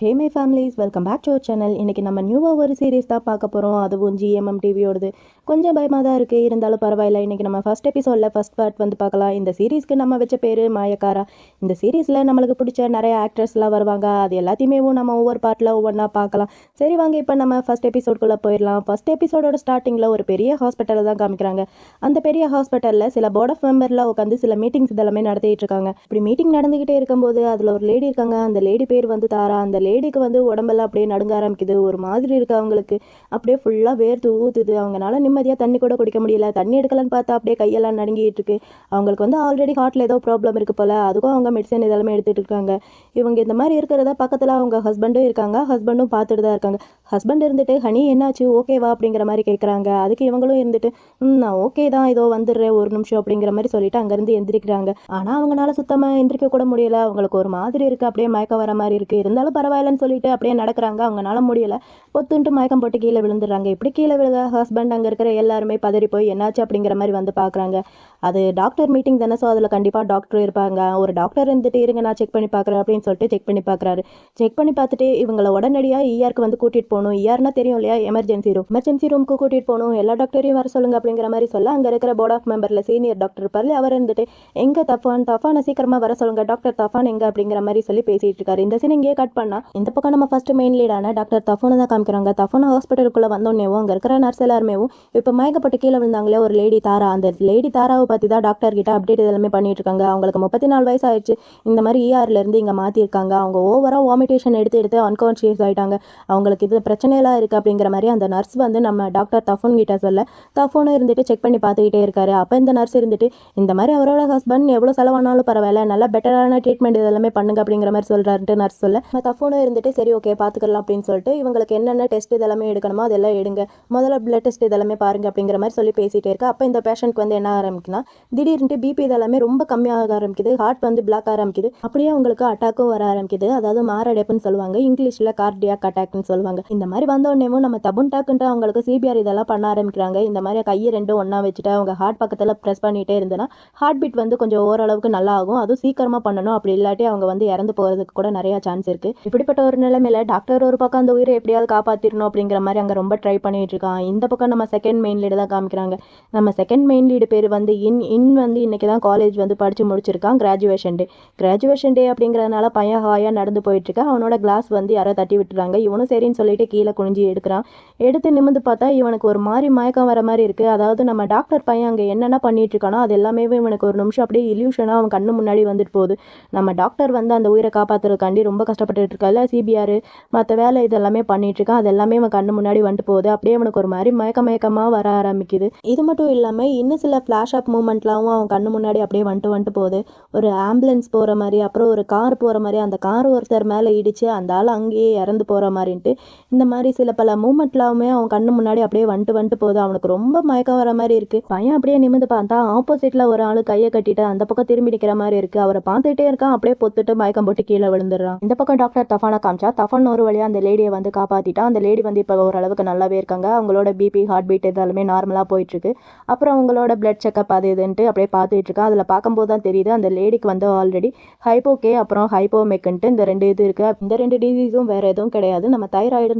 Hey my families welcome back to our channel இன்றைக்கி நம்ம நியூவாக ஒரு சீரிஸ் தான் பார்க்க போகிறோம் அதுவும் ஜிஎம்எம் டிவியோடது கொஞ்சம் பயமாக தான் இருக்குது இருந்தாலும் பரவாயில்ல. இன்றைக்கி நம்ம ஃபஸ்ட் எபிசோடில் ஃபஸ்ட் பார்ட் வந்து பார்க்கலாம். இந்த சீரீஸ்க்கு நம்ம வச்ச பேர் மாயக்காரா. இந்த சீரீஸில் நம்மளுக்கு பிடிச்ச நிறைய ஆக்ட்ரஸ்லாம் வருவாங்க. அது எல்லாத்தையுமே நம்ம ஒவ்வொரு பார்ட்டில் ஒவ்வொன்றா பார்க்கலாம். சரி வாங்க இப்போ நம்ம ஃபஸ்ட் எபிசோட்குள்ளே போயிடலாம். ஃபஸ்ட் எபிசோடோட ஸ்டார்டிங்கில் ஒரு பெரிய ஹாஸ்பிட்டலில் தான் காமிக்கிறாங்க. அந்த பெரிய ஹாஸ்பிட்டலில் சில போர்ட் ஆஃப் மெம்பரில் உட்காந்து சில மீட்டிங்ஸ் இதெல்லாமே நடத்திட்டு இருக்காங்க. இப்படி மீட்டிங் நடந்துக்கிட்டே இருக்கும்போது அதில் ஒரு லேடி இருக்காங்க. அந்த லேடி பேர் வந்து தாரா. அந்த லேடிக்கு வந்து உடம்பெல்லாம் அப்படியே நடுங்க ஆரம்பிக்குது. ஒரு மாதிரி இருக்குது அவங்களுக்கு. அப்படியே ஃபுல்லாக வேர்த்து ஊற்றுது அவங்களால நிம்மதியாக தண்ணி கூட குடிக்க முடியல. தண்ணி எடுக்கலான்னு பார்த்தா அப்படியே கையெல்லாம் நடுங்கிட்டு இருக்கு. அவங்களுக்கு வந்து ஆல்ரெடி ஹார்ட்டில் ஏதோ ப்ராப்ளம் இருக்கு போல. அதுக்கும் அவங்க மெடிசன் இதெல்லாமே எடுத்துட்டு இருக்காங்க. இவங்க இந்த மாதிரி இருக்கிறத பக்கத்தில் அவங்க ஹஸ்பண்டும் இருக்காங்க. ஹஸ்பண்டும் பார்த்துட்டு தான் இருக்காங்க. ஹஸ்பண்ட் இருந்துட்டு ஹனி என்னாச்சு? ஓகேவா அப்படிங்கிற மாதிரி கேட்குறாங்க அதுக்கு இவங்களும் இருந்துட்டு ம் நான் ஓகே தான். ஏதோ வந்துடுறேன். ஒரு நிமிஷம். அப்படிங்கிற மாதிரி சொல்லிட்டு அங்கேருந்து எந்திரிக்கிறாங்க. ஆனால் அவங்களால சுத்தமாக எந்திரிக்க கூட முடியல. அவங்களுக்கு ஒரு மாதிரி இருக்குது அப்படியே மயக்கம் வர மாதிரி இருக்குது இருந்தாலும் பரவாயில்லன்னு சொல்லிட்டு அப்படியே நடக்கிறாங்க. அவங்களால முடியல. பொத்துன்ட்டு மயக்கம் போட்டு கீழே விழுந்துடுறாங்க. இப்படி கீழே விழுக ஹஸ்பண்ட் அங்கே இருக்கிற எல்லாருமே பதறி போய் என்னாச்சு? அப்படிங்கிற மாதிரி வந்து பார்க்குறாங்க அது டாக்டர் மீட்டிங் தானே? ஸோ அதில் கண்டிப்பாக டாக்டர் இருப்பாங்க. ஒரு டாக்டர் இருந்துட்டு இருங்க நான் செக் பண்ணி பார்க்குறேன் அப்படின்னு சொல்லிட்டு செக் பண்ணி பார்க்குறாரு செக் பண்ணி பார்த்துட்டு இவங்களை உடனடியாக இஆருக்கு வந்து கூட்டிகிட்டு போகணும். யாருன்னா தெரியும் இல்லையா? எமர்ஜென்சி ரூம் எமர்ஜென்சி ரூமுக்கு கூட்டிகிட்டு போகணும். எல்லா டாக்டரையும் வர சொல்லுங்க அப்படிங்கிற மாதிரி சொல்ல அங்கே இருக்கிற போர்ட் ஆஃப் மெம்பரில் சீனியர் டாக்டர் இருப்பார் அவர் இருந்துட்டு எங்கே தஃபான்? தஃபானை சீக்கிரமாக வர சொல்லுங்க. டாக்டர் தஃபான் எங்க? அப்படிங்கிற மாதிரி சொல்லி பேசிட்டு இருக்காரு. இந்த சீன் இங்கேயே கட் பண்ணா இந்த பக்கம் நம்ம ஃபர்ஸ்ட் மெயின் லீடான டாக்டர் தஃபோனை தான் காமிக்கிறாங்க. தஃபான ஹாஸ்பிட்டலுக்குள்ளே வந்தோடனேவும் அங்கே இருக்கிற நர்ஸ் எல்லாருமே இப்போ மயக்கப்பட்டு கீழே விழுந்தாங்களே ஒரு லேடி தாரா. அந்த லேடி தாராவை பற்றி தான் டாக்டர் கிட்ட அப்டேட் எல்லாமே பண்ணிட்டு இருக்காங்க. அவங்களுக்கு முப்பத்தி நாலு வயசு ஆயிடுச்சு இந்த மாதிரி இஆர்லேருந்து இருந்து இங்கே மாற்றிருக்காங்க அவங்க ஓவராக வாமிட்டேஷன் எடுத்து எடுத்து அன்கான்ஷியஸ் ஆயிட்டாங்க. அவங்களுக்கு இது பிரச்சனையெல்லாம் இருக்குது அப்படிங்கிற மாதிரி அந்த நர்ஸ் வந்து நம்ம டாக்டர் தஃபோன் கிட்ட சொல்ல தஃபோனும் இருந்துட்டு செக் பண்ணி பார்த்துக்கிட்டே இருக்காரு. அப்போ இந்த நர்ஸ் இருந்துட்டு இந்த மாதிரி அவரோட ஹஸ்பண்ட் எவ்வளோ செலவானாலும் பரவாயில்ல நல்லா பெட்டரான ட்ரீட்மெண்ட் இதெல்லாமே பண்ணுங்க அப்படிங்கிற மாதிரி சொல்கிறாருன்ட்டு நர்ஸ் சொல்ல நம்ம தஃபோனும் இருந்துட்டு சரி ஓகே பார்த்துக்கலாம் அப்படின்னு சொல்லிட்டு இவங்களுக்கு என்னென்ன டெஸ்ட் இதெல்லாமே எடுக்கணுமோ அதெல்லாம் எடுங்க. முதல்ல பிளட் டெஸ்ட் இதெல்லாமே பாருங்க அப்படிங்கிற மாதிரி சொல்லி பேசிட்டே இருக்கு. அப்போ இந்த பேஷண்ட்க்கு வந்து என்ன ஆரம்பிக்குன்னா திடீர்னு பிபி இதெல்லாமே ரொம்ப கம்மியாக ஆரம்பிக்குது. ஹார்ட் வந்து பிளாக் ஆரம்பிக்குது. அப்படியே அவங்களுக்கு அட்டாக்கும் வர ஆரம்பிக்குது. அதாவது மாரடைப்புன்னு சொல்லுவாங்க. இங்கிலீஷில் கார்டியாக் அட்டாக்னு சொல்லுவாங்க. இந்த மாதிரி வந்த நம்ம தபுன் டாக்குன்ட்டு அவங்களுக்கு சிபிஆர் இதெல்லாம் பண்ண ஆரம்பிக்கிறாங்க. இந்த மாதிரி கையை ரெண்டும் ஒன்றா வச்சுட்டு அவங்க ஹார்ட் பக்கத்தில் ப்ரெஸ் பண்ணிகிட்டே இருந்தேன்னா ஹார்ட் பீட் வந்து கொஞ்சம் ஓரளவுக்கு நல்லா ஆகும் அதுவும் சீக்கிரமாக பண்ணணும். அப்படி இல்லாட்டி அவங்க வந்து இறந்து போகிறதுக்கு கூட நிறையா சான்ஸ் இருக்குது இப்படிப்பட்ட ஒரு நிலைமையில் டாக்டர் ஒரு பக்கம் அந்த உயிரை எப்படியாவது காப்பாற்றிடணும் அப்படிங்கிற மாதிரி அங்கே ரொம்ப ட்ரை பண்ணிகிட்டு இருக்கான். இந்த பக்கம் நம்ம செகண்ட் மெயின் லீடு தான் காமிக்கிறாங்க. நம்ம செகண்ட் மெயின் லீடு பேர் வந்து இன் இன் வந்து இன்னைக்கு தான் காலேஜ் வந்து படித்து முடிச்சிருக்கான். கிராஜுவேஷன் டே கிராஜுவேஷன் டே அப்படிங்கிறதுனால பையன் ஹாயாக நடந்து போயிட்டிருக்கா அவனோட கிளாஸ் வந்து யாரோ தட்டி விட்டுறாங்க. இவனும் சரின்னு சொல்லிட்டு கீழே குனிஞ்சு எடுக்கிறான். எடுத்து நிமிந்து பார்த்தா இவனுக்கு ஒரு மாதிரி மயக்கம் வர மாதிரி இருக்குது அதாவது நம்ம டாக்டர் பையன் அங்கே என்னென்ன பண்ணிட்டு இருக்கானோ அது எல்லாமே இவனுக்கு ஒரு நிமிஷம் அப்படியே இல்யூஷனாக அவன் கண்ணு முன்னாடி வந்துட்டு போகுது. நம்ம டாக்டர் வந்து அந்த உயிரை காப்பாற்றுறதுக்காண்டி ரொம்ப கஷ்டப்பட்டுட்டு இருக்கால. சிபிஆர் மற்ற வேலை இதெல்லாமே பண்ணிட்டு இருக்கான். அது எல்லாமே அவன் கண்ணு முன்னாடி வந்துட்டு போகுது. அப்படியே அவனுக்கு ஒரு மாதிரி மயக்க மயக்கமாக வர ஆரம்பிக்குது. இது மட்டும் இல்லாமல் இன்னும் சில ஃப்ளாஷ் அப் மூமெண்ட்லாம் அவன் கண்ணு முன்னாடி அப்படியே வந்துட்டு வந்துட்டு போகுது. ஒரு ஆம்புலன்ஸ் போகிற மாதிரி அப்புறம் ஒரு கார் போகிற மாதிரி அந்த கார் ஒருத்தர் மேலே இடிச்சு அந்த ஆள் அங்கேயே இறந்து போகிற மாதிரின்ட்டு இந்த மாதிரி சில பல மூமெண்ட்லாமே அவன் கண்ணு முன்னாடி அப்படியே வந்துட்டு வந்துட்டு போகுது. அவனுக்கு ரொம்ப மயக்கம் வர மாதிரி இருக்கு. பையன் அப்படியே நிமிந்து பார்த்தா ஆப்போசிட்ல ஒரு ஆள் கையை கட்டிட்டு அந்த பக்கம் திரும்பி நிற்கிற மாதிரி இருக்கு. அவரை பார்த்துட்டே இருக்கான். அப்படியே பொத்துட்டு மயக்கம் போட்டு கீழே விழுந்துடுறான். இந்த பக்கம் டாக்டர் தஃபானா காமிச்சா தஃபான் ஒரு வழியா அந்த லேடியை வந்து காப்பாத்திட்டா. அந்த லேடி வந்து இப்போ ஓரளவுக்கு நல்லாவே இருக்காங்க. அவங்களோட பிபி ஹார்ட் பீட் இதெல்லாமே நார்மலாக போயிட்டு இருக்கு அப்புறம் அவங்களோட பிளட் செக்அப் அது இதுன்ட்டு அப்படியே பார்த்துட்டு இருக்கா. அதில் பார்க்கும்போது தான் தெரியுது அந்த லேடிக்கு வந்து ஆல்ரெடி ஹைப்போகே அப்புறம் ஹைப்போமெக்குன்ட்டு இந்த ரெண்டு இது இருக்கு. இந்த ரெண்டு டிசீஸும் வேற எதுவும் கிடையாது. நம்ம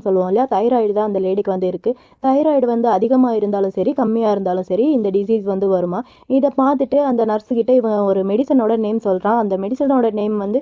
சொல்லுவோம் இல்லையா? தைராய்டு தான் அந்த லேடிக்கு வந்து இருக்குது தைராய்டு வந்து அதிகமாக இருந்தாலும் சரி கம்மியாக இருந்தாலும் சரி இந்த டிசீஸ் வந்து வருமா? இதை பார்த்துட்டு அந்த நர்ஸுக்கிட்ட இவன் ஒரு மெடிசனோட நேம் சொல்கிறான் அந்த மெடிசனோட நேம் வந்து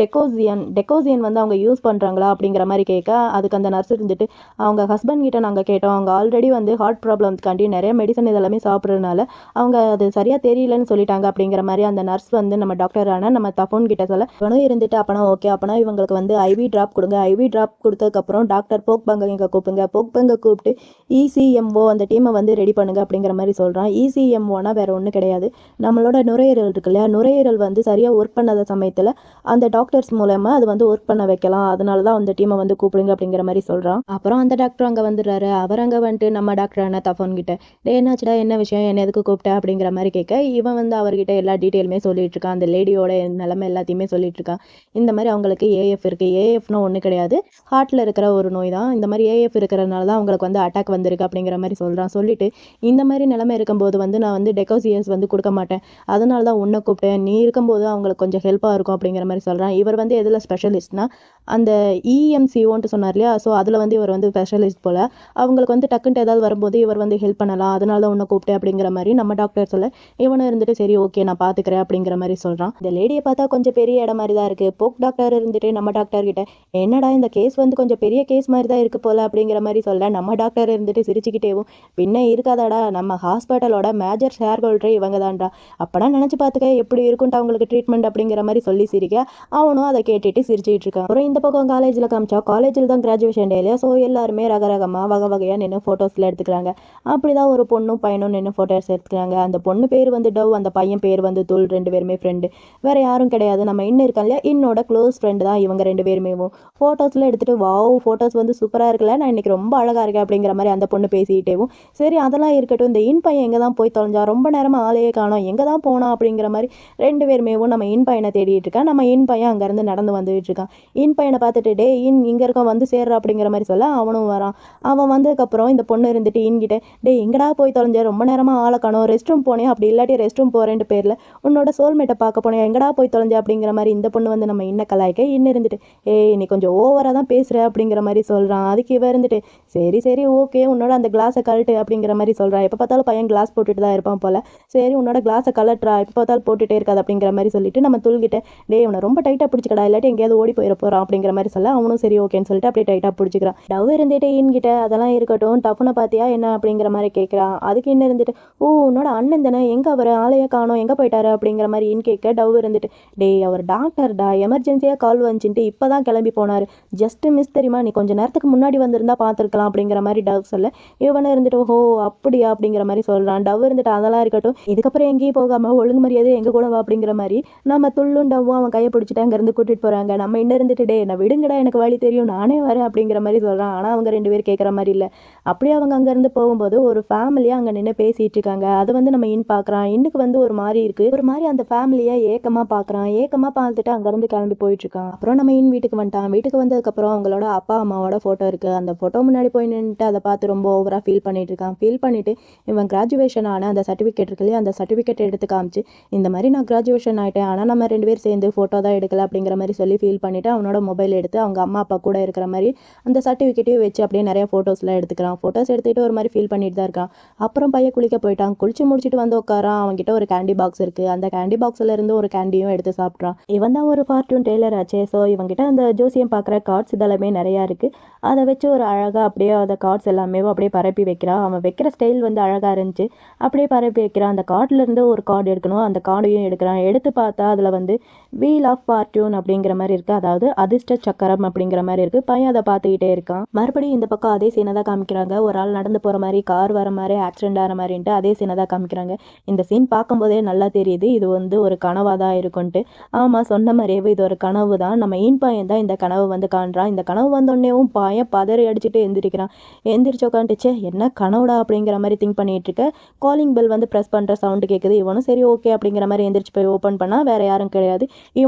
டெக்கோசியன் டெக்கோசியன் வந்து அவங்க யூஸ் பண்ணுறாங்களா அப்படிங்கிற மாதிரி கேட்க அதுக்கு அந்த நர்ஸ் இருந்துட்டு அவங்க ஹஸ்பண்ட் கிட்ட நாங்கள் கேட்டோம். அவங்க ஆல்ரெடி வந்து ஹார்ட் ப்ராப்ளம்ஸ்க்காண்டி நிறைய மெடிசன் இதெல்லாமே சாப்பிட்றதுனால அவங்க அது சரியாக தெரியலன்னு சொல்லிட்டாங்க அப்படிங்கிற மாதிரி அந்த நர்ஸ் வந்து நம்ம டாக்டரான நம்ம தஃபோன் கிட்ட சொல்ல இவனும் இருந்துட்டு அப்பனா ஓகே அப்பனா இவங்களுக்கு வந்து ஐவி ட்ராப் கொடுங்க. ஐவி ட்ராப் கொடுத்ததுக்கப்புறம் டாக்டர் போக் பங்க இங்கே கூப்பிடுங்க. போக் பங்க கூப்பிட்டு இசிஎம்ஓ அந்த டீமை வந்து ரெடி பண்ணுங்க அப்படிங்கிற மாதிரி சொல்கிறான் இசிஎம்ஓனா வேற ஒன்றும் கிடையாது. நம்மளோட நுரையீரல் இருக்கு இல்லையா? நுரையீரல் வந்து சரியாக ஒர்க் பண்ணாத சமயத்தில் அந்த டாக்டர்ஸ் மூலயமா அது வந்து ஒர்க் பண்ண வைக்கலாம். அதனால தான் அந்த டீமை வந்து கூப்பிடுங்க அப்படிங்கிற மாதிரி சொல்கிறான் அப்புறம் அந்த டாக்டர் அங்கே வந்துடுறாரு. அவர் அங்கே வந்துட்டு நம்ம டாக்டரான தஃபோன் கிட்ட டே என்னாச்சுடா? என்ன விஷயம்? என்ன எதுக்கு கூப்பிட்ட? அப்படிங்கிற மாதிரி கேட்க இவன் வந்து அவர்கிட்ட எல்லா டீட்டெயிலுமே சொல்லிட்டு இருக்கான். அந்த லேடியோட நிலமை எல்லாத்தையுமே சொல்லிட்டு இருக்கான். இந்த மாதிரி அவங்களுக்கு ஏஎஃப் இருக்குது ஏஎஃப்னு ஒன்றும் கிடையாது. ஹார்ட்டில் இருக்கிற ஒரு நோய் தான். இந்த மாதிரி ஏஎஃப் இருக்கிறதுனால தான் அவங்களுக்கு வந்து அட்டாக் வந்திருக்கு அப்படிங்கிற மாதிரி சொல்கிறான் சொல்லிட்டு இந்த மாதிரி நிலமை இருக்கும்போது வந்து நான் வந்து டெக்கோசியஸ் வந்து கொடுக்க மாட்டேன். அதனால தான் உன்னை கூப்பிட்டேன். நீ இருக்கும்போது அவங்களுக்கு கொஞ்சம் ஹெல்ப்பாக இருக்கும் அப்படிங்கிற மாதிரி மாதிரி சொல்கிறான் இவர் வந்து எதில் ஸ்பெஷலிஸ்ட்னா அந்த இஎம்சிஓன்ட்டு சொன்னார் இல்லையா ஸோ அதில் வந்து இவர் வந்து ஸ்பெஷலிஸ்ட் போல். அவங்களுக்கு வந்து டக்குன்ட்டு ஏதாவது வரும்போது இவர் வந்து ஹெல்ப் பண்ணலாம் அதனால தான் உன்னை கூப்பிட்டேன் அப்படிங்கிற மாதிரி நம்ம டாக்டர் சொல்ல இவனும் இருந்துட்டு சரி ஓகே நான் பார்த்துக்கிறேன் அப்படிங்கிற மாதிரி சொல்கிறான் இந்த லேடியை பார்த்தா கொஞ்சம் பெரிய இடம் மாதிரி தான் இருக்குது போக் டாக்டர் இருந்துட்டு நம்ம டாக்டர் கிட்ட என்னடா இந்த கேஸ் வந்து கொஞ்சம் பெரிய கேஸ் மாதிரி தான் இருக்குது போல் அப்படிங்கிற மாதிரி சொல்ல நம்ம டாக்டர் இருந்துட்டு சிரிச்சுக்கிட்டேவும் பின்ன இருக்காதாடா நம்ம ஹாஸ்பிட்டலோட மேஜர் ஷேர் ஹோல்டரே இவங்க தான்டா அப்போனா நினச்சி பார்த்துக்க எப்படி இருக்கும்ட்டு அவங்களுக்கு ட்ரீட்மெண்ட் அப்படிங்கிற மாதிரி சொல்லி சிரிக்க அவனும் அதை கேட்டுட்டு சிரிச்சுட்டு இருக்கான் அப்புறம் இந்த பக்கம் காலேஜில் காமிச்சா காலேஜில் தான் கிராஜுவேஷன் டே இல்லையா? ஸோ எல்லாருமே ரக ரகமாக வகை வகையாக நின்று ஃபோட்டோஸில் எடுத்துக்கிறாங்க. அப்படி தான் ஒரு பொண்ணும் பையனும் நின்று ஃபோட்டோஸ் எடுத்துக்கிறாங்க. அந்த பொண்ணு பேர் வந்து டவ் அந்த பையன் பேர் வந்து தூள் ரெண்டு பேருமே ஃப்ரெண்டு வேறு யாரும் கிடையாது. நம்ம இன்னும் இருக்கா இல்லையா? என்னோட க்ளோஸ் ஃப்ரெண்டு தான் இவங்க ரெண்டு பேருமேவும் ஃபோட்டோஸில் எடுத்துகிட்டு வாவ் ஃபோட்டோஸ் வந்து சூப்பராக இருக்குல்ல? நான் இன்னைக்கு ரொம்ப அழகாக இருக்கேன் அப்படிங்கிற மாதிரி அந்த பொண்ணு பேசிக்கிட்டேவும் சரி அதெல்லாம் இருக்கட்டும். இந்த இன் பையன் எங்கே தான் போய் தொலைஞ்சா ரொம்ப நேரமாக ஆளையே காணோம். எங்கே தான் போனோம் அப்படிங்கிற மாதிரி ரெண்டு பேருமேவும் நம்ம இன் பையனை தேடிட்டு இருக்கா நம்ம இன் பையன் அங்கேருந்து நடந்து வந்துகிட்டு இருக்கான். இன் பையனை பார்த்துட்டு டே இன் இங்கே இருக்க வந்து சேர்றா அப்படிங்கிற மாதிரி சொல்ல அவனும் வரான். அவன் வந்ததுக்கப்புறம் இந்த பொண்ணு இருந்துட்டு இன்கிட்ட டே எங்கடா போய் தொலைஞ்ச? ரொம்ப நேரமாக ஆளை காணும். ரெஸ்ட் ரூம் போனேன் அப்படி இல்லாட்டி ரெஸ்ட் ரூம் போகிறேன்ட்டு பேரில் உன்னோட சோல்மேட்டை பார்க்க போனேன் எங்கடா போய் தொலைஞ்ச? அப்படிங்கிற மாதிரி இந்த பொண்ணு வந்து நம்ம இன்ன கலாய்க்க இன்னும் இருந்துட்டு ஏய் நீ கொஞ்சம் ஓவராக தான் பேசுகிற அப்படிங்கிற மாதிரி சொல்கிறான் அதுக்கு இவ இருந்துட்டு சரி சரி ஓகே உன்னோட அந்த கிளாஸை கழட்டு அப்படிங்கிற மாதிரி சொல்கிறான் எப்போ பார்த்தாலும் பையன் கிளாஸ் போட்டுட்டு தான் இருப்பான் போல். சரி உன்னோட கிளாஸை கலட்டுறா எப்போ பார்த்தாலும் போட்டுகிட்டே இருக்காது அப்படிங்கிற மாதிரி சொல்லிட்டு நம்ம துள்கிட்ட டேய் இவனை ரொம்ப டைட்டாக பிடிச்சிக்கடா இல்லாட்டி எங்கேயாவது ஓடி போயிட போகிறான் அப்படிங்கிற மாதிரி சொல்ல அவனும் சரி ஓகேன்னு சொல்லிட்டு அப்படியே டைட்டாக பிடிச்சிக்கிறான். டவ் இருந்துட்டு இன்கிட்ட அதெல்லாம் இருக்கட்டும் டஃப்னு பார்த்தியா என்ன அப்படிங்கிற மாதிரி கேட்குறான் அதுக்கு இன்னும் இருந்துட்டு ஓ உன்னோட அண்ணன் தானே எங்கே அவர் ஆளையே காணோம் எங்கே போயிட்டாரு? அப்படிங்கிற மாதிரி இன் கேட்க டவ் இருந்துட்டு டேய் அவர் டாக்டர்டா எமர்ஜென்சியாக கால் வந்துச்சுட்டு இப்போ தான் கிளம்பி போனார். ஜஸ்ட் மிஸ் தெரியுமா? நீ கொஞ்சம் நேரத்துக்கு முன்னாடி வந்திருந்தா பார்த்துருக்கலாம் அப்படிங்கிற மாதிரி டவ் சொல்ல இவனை இருந்துட்டு ஓ அப்படியா? அப்படிங்கிற மாதிரி சொல்கிறான் டவ் இருந்துட்டு அதெல்லாம் இருக்கட்டும் இதுக்கப்புறம் எங்கேயும் போகாமல் ஒழுங்கு மரியாதை எங்கே கூட வா அப்படிங்கிற மாதிரி நம்ம துள்ளும் டவ்வும் அவன் கையை பிடிச்சிட்டு அங்கேருந்து கூட்டிகிட்டு போகிறாங்க நம்ம இன்னும் இருந்துட்டு டே நான் விடுங்கடா எனக்கு வழி தெரியும். நானே வரேன் அப்படிங்கிற மாதிரி சொல்கிறான் ஆனால் அவங்க ரெண்டு பேர் கேட்குற மாதிரி இல்லை. அப்படியே அவங்க அங்கேருந்து போகும்போது ஒரு ஃபேமிலியாக அங்கே நின்று பேசிகிட்டு இருக்காங்க. அதை வந்து நம்ம இன் பார்க்குறான் இன்னுக்கு வந்து ஒரு மாதிரி இருக்குது ஒரு மாதிரி அந்த ஃபேமிலியை ஏக்கமாக பார்க்குறான் ஏக்கமாக பார்த்துட்டு அங்கேருந்து கிளம்பி போயிட்டுருக்கான் அப்புறம் நம்ம இன் வீட்டுக்கு வந்துட்டான். வீட்டுக்கு வந்ததுக்கப்புறம் அவங்களோட அப்பா அம்மாவோட ஃபோட்டோ இருக்குது அந்த ஃபோட்டோ முன்னாடி போய் நின்றுட்டு அதை பார்த்து ரொம்ப ஓவராக ஃபீல் பண்ணிட்டு இருக்கான். ஃபீல் பண்ணிவிட்டு இவன் கிராஜுவேஷன் ஆன அந்த சர்டிஃபிகேட் இருக்கு இல்லையா? அந்த சர்டிஃபிகேட் எடுத்து காமிச்சு இந்த மாதிரி நான் கிராஜுவேஷன் ஆகிட்டேன் ஆனால் நம்ம ரெண்டு பேர் சேர்ந்து ஃபோட்டோ தான் எடுக்கல அப்படிங்கிற மாதிரி சொல்லி ஃபீல் பண்ணிவிட்டு அவனோட மொபைல் எடுத்து அவங்க அம்மா அப்பா கூட இருக்கிற மாதிரி அந்த சர்டிஃபிகேட்டையும் வச்சு அப்படியே நிறைய ஃபோட்டோஸ்லாம் எடுத்துக்கிறான். ஃபோட்டோஸ் எடுத்துகிட்டு ஒரு மாதிரி ஃபீல் பண்ணிட்டு தான் இருக்கான். அப்புறம் பையன் குளிக்க போயிட்டான். குளிச்சு முடிச்சுட்டு வந்து உட்காரான் அவன்கிட்ட ஒரு கேண்டி பாக்ஸ் இருக்குது அந்த கேண்டி பாக்ஸில் இருந்து ஒரு கேண்டியும் எடுத்து சாப்பிட்றான். இவன் தான் ஒரு ஃபார்ச்சூன் டெய்லர் ஆச்சே. ஸோ இவங்கிட்ட அந்த ஜோசியம் பார்க்குற கார்ட்ஸ் இதெல்லாமே நிறையா இருக்குது அதை வச்சு ஒரு அழகாக அப்படியே அந்த கார்ட்ஸ் எல்லாமே அப்படியே பரப்பி வைக்கிறான். அவன் வைக்கிற ஸ்டைல் வந்து அழகாக இருந்துச்சு. அப்படியே பரப்பி வைக்கிறான். அந்த கார்டில் இருந்து ஒரு கார்டு எடுக்கணும். அந்த கார்டையும் எடுக்கிறான். எடுத்து பார்த்தா அதில் வந்து வீல் ஆஃப் ஃபார்ச்சூன் அப்படிங்கிற மாதிரி இருக்குது அதாவது அதிர்ஷ்ட சக்கரம் அப்படிங்கிற மாதிரி இருக்குது பையன் அதை பார்த்துக்கிட்டே இருக்கான். மறுபடியும் இந்த பக்கம் அதே சீனை தான் காமிக்கிறாங்க. ஒரு ஆள் நடந்து போகிற மாதிரி கார் வர மாதிரி ஆக்சிடென்ட் ஆகிற மாதிரின்ட்டு அதே சீனை தான் காமிக்கிறாங்க. இந்த சீன் பார்க்கும்போதே நல்லா தெரியுது. இது வந்து ஒரு கனவாக தான் இருக்கும்ன்ட்டு ஆமாம் சொன்ன மாதிரியே இது ஒரு கனவு தான். நம்ம ஈன் பையன் தான் இந்த கனவு வந்து காண்றான். இந்த கனவு வந்தோடனேவும் பையன் பதறி அடிச்சுட்டு எந்திரிக்கிறான். எந்திரிச்சு உட்காந்துச்சே என்ன கனவுடா? அப்படிங்கிற மாதிரி திங்க் பண்ணிட்டு இருக்க. காலிங் பெல் வந்து ப்ரெஸ் பண்ணுற சவுண்டு கேட்குது இவனும் சரி ஓகே அப்படிங்கிற மாதிரி எந்திரிச்சு போய் ஓப்பன் பண்ணால் வேற யாரும் கிடையாது.